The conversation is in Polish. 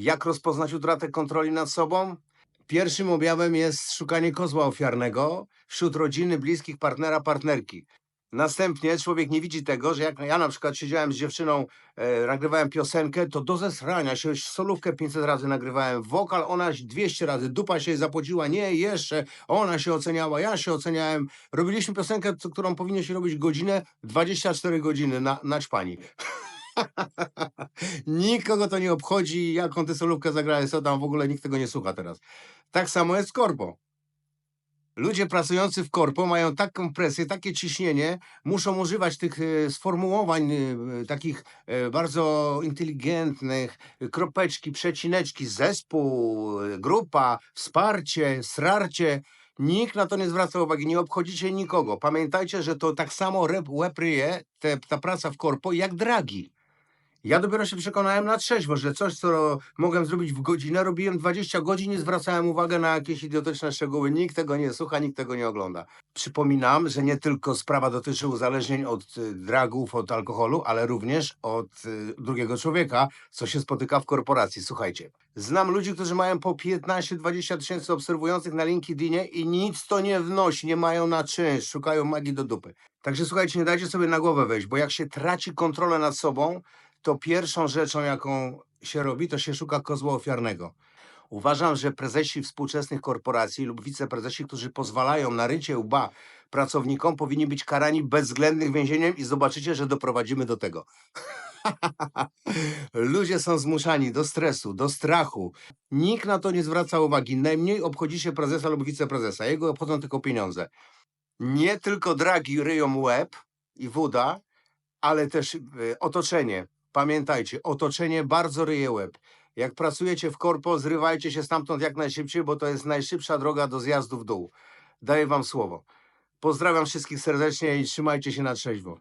Jak rozpoznać utratę kontroli nad sobą? Pierwszym objawem jest szukanie kozła ofiarnego wśród rodziny, bliskich, partnera, partnerki. Następnie człowiek nie widzi tego, że jak ja na przykład siedziałem z dziewczyną, e, nagrywałem piosenkę, to do zesrania się solówkę 500 razy nagrywałem, wokal ona 200 razy, dupa się zapociła, nie, jeszcze, ona się oceniała, ja się oceniałem. Robiliśmy piosenkę, którą powinno się robić godzinę, 24 godziny na, na czpani. Nikogo to nie obchodzi, jaką ty solówkę zagrałeś, co tam w ogóle nikt tego nie słucha teraz. Tak samo jest w korpo. Ludzie pracujący w korpo mają taką presję, takie ciśnienie, muszą używać tych e, sformułowań e, takich e, bardzo inteligentnych, kropeczki, przecineczki, zespół, grupa, wsparcie, srarcie. Nikt na to nie zwraca uwagi, nie obchodzicie nikogo. Pamiętajcie, że to tak samo rep, łeb ryje, te, ta praca w korpo, jak dragi. Ja dopiero się przekonałem na trzeźwo, że coś, co mogłem zrobić w godzinę, robiłem 20 godzin i zwracałem uwagę na jakieś idiotyczne szczegóły. Nikt tego nie słucha, nikt tego nie ogląda. Przypominam, że nie tylko sprawa dotyczy uzależnień od y, dragów, od alkoholu, ale również od y, drugiego człowieka, co się spotyka w korporacji. Słuchajcie, znam ludzi, którzy mają po 15-20 tysięcy obserwujących na LinkedInie i nic to nie wnosi, nie mają na czynsz, szukają magii do dupy. Także słuchajcie, nie dajcie sobie na głowę wejść, bo jak się traci kontrolę nad sobą, to pierwszą rzeczą, jaką się robi, to się szuka kozła ofiarnego. Uważam, że prezesi współczesnych korporacji lub wiceprezesi, którzy pozwalają na rycie łba pracownikom, powinni być karani bezwzględnym więzieniem i zobaczycie, że doprowadzimy do tego. Ludzie są zmuszani do stresu, do strachu. Nikt na to nie zwraca uwagi. Najmniej obchodzi się prezesa lub wiceprezesa. Jego obchodzą tylko pieniądze. Nie tylko dragi ryją łeb i woda, ale też y, otoczenie. Pamiętajcie, otoczenie bardzo ryje łeb. Jak pracujecie w korpo, zrywajcie się stamtąd jak najszybciej, bo to jest najszybsza droga do zjazdu w dół. Daję wam słowo. Pozdrawiam wszystkich serdecznie i trzymajcie się na trzeźwo.